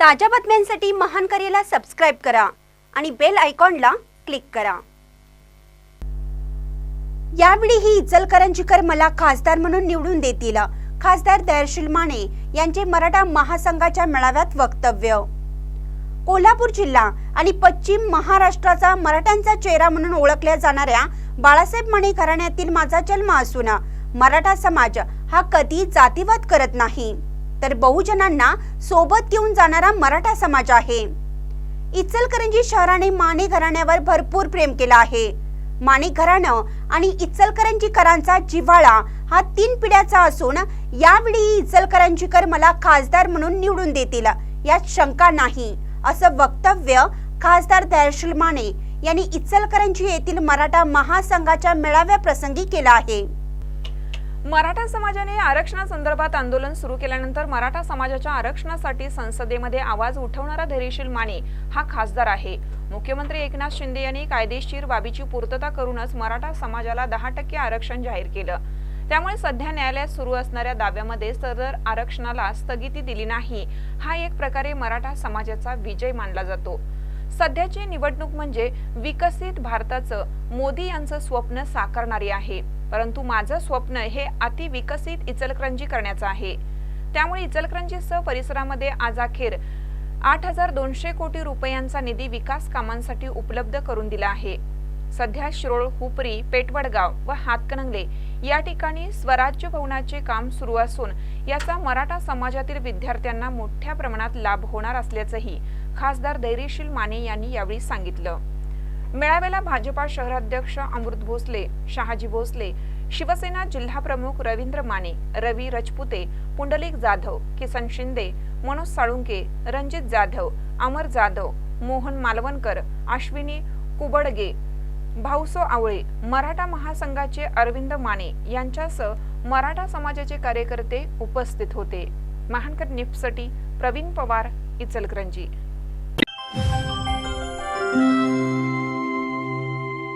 ताज्या बातम्यांसाठी महान करेला सबस्क्राईब करा आणि बेल आयकॉनला क्लिक करा. यावेळी ही इचलकरंजीकर मला खासदार म्हणून निवडून देतील खासदार दयाशील माने यांचे मराठा महासंघाच्या मेळाव्यात वक्तव्य. कोल्हापूर जिल्हा आणि पश्चिम महाराष्ट्राचा मराठ्यांचा चेहरा म्हणून ओळखल्या जाणाऱ्या बाळासाहेब माने घराण्यातील माझा जन्म असून मराठा समाज हा कधी जातीवाद करत नाही. तर बहुजनांना सोबत घेऊन जाणारा मराठा समाज आहे. इचलकरंजी शहराने माने घराण्यावर भरपूर प्रेम केलं आहे. माने घराणं आणि इचलकरंजीकरांचा जिव्हाळा हा तीन पिढ्याचा असून यावेळी इचलकरंजीकर मला खासदार म्हणून निवडून देतील यात शंका नाही असं वक्तव्य खासदार दयाशील माने यांनी इचलकरंजी येथील मराठा महासंघाच्या मेळाव्या प्रसंगी केलं आहे. मराठा समाजाने आरक्षणासंदर्भात आंदोलन सुरू केल्यानंतर मराठा समाजाच्या आरक्षणासाठी संसदेमध्ये आवाज उठवणारा धैर्यशील माने हा खासदार आहे. मुख्यमंत्री एकनाथ शिंदे यांनी कायदेशीर बाबीची पूर्तता करूनच मराठा समाजाला दहा टक्के आरक्षण जाहीर केलं. त्यामुळे सध्या न्यायालयात सुरू असणाऱ्या दाव्यामध्ये सदर आरक्षणाला स्थगिती दिली नाही. हा एक प्रकारे मराठा समाजाचा विजय मानला जातो. सध्याची निवडणूक म्हणजे विकसित भारताचं मोदी यांचं स्वप्न साकारणारी आहे. परंतु माझं स्वप्न हे अति विकसित इचलकरंजी करण्याचं आहे. त्यामुळे इचलकरंजीसह परिसरामध्ये आज अखेर आठ हजार दोनशे कोटी रुपयांचा निधी विकास कामांसाठी उपलब्ध करून दिला आहे. सध्या शिरोळ हुपरी पेटवडगाव व हातकणंगले या ठिकाणी स्वराज्य भवनाचे काम सुरू असून याचा मराठा समाजातील विद्यार्थ्यांना मोठ्या प्रमाणात लाभ होणार असल्याचंही खासदार धैर्यशील माने यांनी यावेळी सांगितलं. मेळाव्याला भाजपा शहराध्यक्ष अमृत भोसले शहाजी भोसले शिवसेना जिल्हा प्रमुख रवींद्र माने रवी रजपुते पुंडलिक जाधव किसन शिंदे मनोज साळुंके रणजित जाधव अमर जाधव मोहन मालवणकर अश्विनी कुबडगे भाऊसो आवळे मराठा महासंघाचे अरविंद माने यांच्यासह मराठा समाजाचे कार्यकर्ते उपस्थित होते. महानकर निफ्टसाठी प्रवीण पवार इचलकरंजी. Música